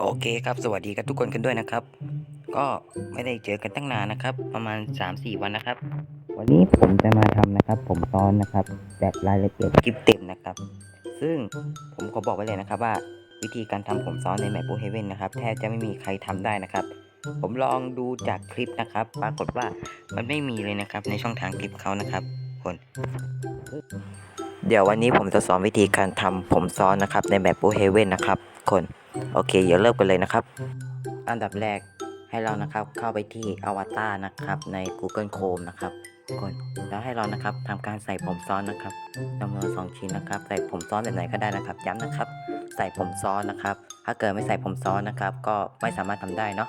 โอเคครับสวัสดีกับทุกคนกันด้วยนะครับ ก็ไม่ได้เจอกันตั้งนานนะครับ ประมาณ 3-4 วันนะครับ วันนี้ผมจะมาทำนะครับ ผมซ้อนนะครับแบบรายละเอียดคลิปเต็มนะครับ ซึ่งผมขอบอกไว้เลยนะครับ ว่าวิธีการทำผมซ้อนในแมปบูเฮเว่นนะครับแทบจะไม่มีใครทำได้นะครับ ผมลองดูจากคลิปนะครับ ปรากฏว่ามันไม่มีเลยนะครับ ในช่องทางคลิปเขานะครับ คน เดี๋ยววันนี้ผมจะสอนวิธีการทำผมซ้อนนะครับในแบบบูเฮเว่นนะครับ คน โอเค เดี๋ยวเริ่มกันเลยนะครับ อันดับแรกให้เรานะครับเข้าไปที่อวตารนะครับใน Google Chrome นะครับคนแล้วให้เรานะครับทำการใส่ผมซ้อนนะครับจำนวนสองชิ้นนะครับ ใส่ผมซ้อนแบบไหนก็ได้นะครับ ย้ำนะครับ ใส่ผมซ้อนนะครับ ถ้าเกิดไม่ใส่ผมซ้อนนะครับ ก็ไม่สามารถทำได้เนาะ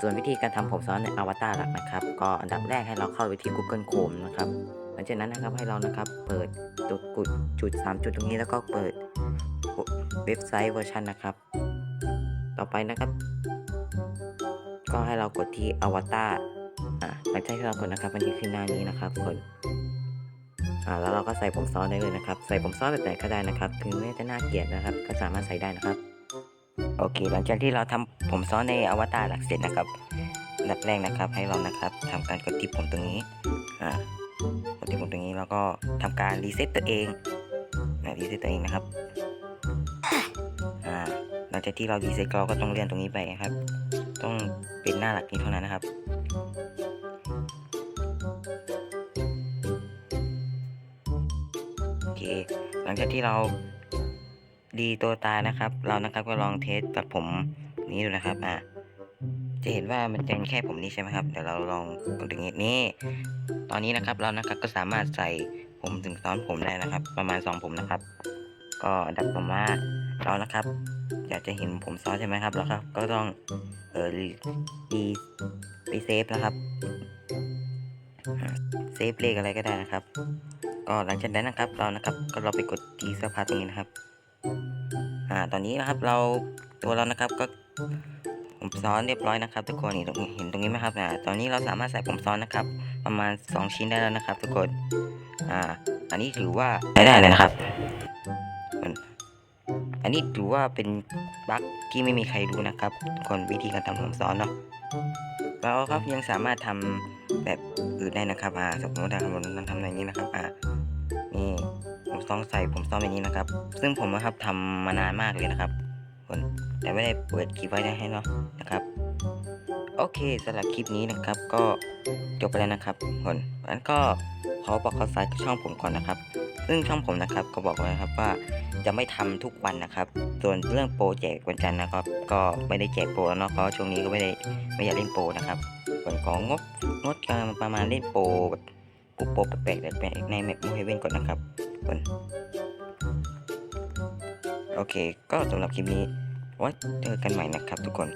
ส่วนวิธีการทำผมซ้อนในอวตารหลักนะครับ ก็อันดับแรกให้เราเข้าไปที่ Google Chrome นะครับหลังจากนั้นนะครับให้เรานะครับเปิดตัวกุดจุดสามจุดตรงนี้แล้วก็เปิด เว็บไซต์เวอร์ชันนะครับ ต่อไปนะครับ ก็ให้เรากดที่อวตารอ่าหลังจากที่เรากดนะครับ มันจะขึ้นหน้านี้นะครับกดอ่าแล้วเราก็ใส่ผมซ้อนได้เลยนะครับ ใส่ผมซ้อนแบบไหนก็ได้นะครับถึงแม้จะน่าเกลียดนะครับ ก็สามารถใส่ได้นะครับ โอเค หลังจากที่เราทำผมซ้อนในอวตารหลักเสร็จนะครับอันดับแรกนะครับ ให้เรานะครับทำการกดที่ผมตรงนี้อ่ากดที่ผมตรงนี้แล้วก็ทำการรีเซ็ตตัวเองนะรีเซ็ตตัวเองนะครับ จากที่เราดีเซ็ตเราก็ต้องเลื่อนตรงนี้ไปครับ ต้องเป็นหน้าหลักนี้เท่านั้นนะครับ โอเค หลังจากที่เราดีตัวตายนะครับ เรานะครับก็ลองเทสกับผมนี้ดูนะครับ อ่าจะเห็นว่ามันเป็นแค่ผมนี้ใช่ไหมครับ เดี๋ยวเราลองกดตรงนี้นี่ ตอนนี้นะครับเรานะครับก็สามารถใส่ผมถึงซ้อนผมได้นะครับ ประมาณสองผมนะครับ ก็อันดับผมว่าเรานะครับ อยากจะเห็นผมซ้อนใช่ไหมครับแล้วครับ ก็ต้องเออรีรีเซฟนะครับเซฟเลขอะไรก็ได้นะครับ ก็หลังจากนั้นนะครับเรานะครับก็เราไปกดที่เสื้อผ้าตรงนี้นะครับอ่าตอนนี้นะครับเราตัวเรานะครับก็ผมซ้อนเรียบร้อยนะครับ ทุกคนนี่ตรงเห็นตรงนี้ไหมครับอ่าตอนนี้เราสามารถใส่ผมซ้อนนะครับ ประมาณ 2 ชิ้นได้แล้วนะครับ ทุกคนอ่าอันนี้ถือว่าใช้ได้เลยนะครับ อันนี้ถือว่าเป็นบั๊กที่ไม่มีใครรู้นะครับคนวิธีการทำผมซ้อนเนาะเราครับยังสามารถทำแบบอื่นได้นะครับอ่าสมมติถ้าผมทำอะไรนี้นะครับอ่านี่ผมต้องใส่ผมซ้อนแบบนี้นะครับ ซึ่งผมนะครับทำมานานมากเลยนะครับคนแต่ไม่ได้เปิดคลิปไว้ให้เนาะนะครับ โอเคสำหรับคลิปนี้นะครับ ก็จบไปแล้วนะครับคนงั้นก็ขอบอกข่าวสารช่องผมก่อนนะครับ ซึ่งช่องผมนะครับก็บอกไว้ครับว่าจะไม่ทำทุกวันนะครับ ส่วนเรื่องโปรแจกวันจันทร์นะครับ ก็ไม่ได้แจกโปรแล้วเนาะเพราะช่วงนี้ก็ไม่ได้ไม่อยากเล่นโปรนะครับส่วนของงบงดการประมาณเล่นโปรแบบปุบโปรแปลกๆแปลกๆในแมปมูเฮเว่นก่อนนะครับส่วนโอเค ก็สำหรับคลิปนี้ไว้เจอกันใหม่นะครับทุกคน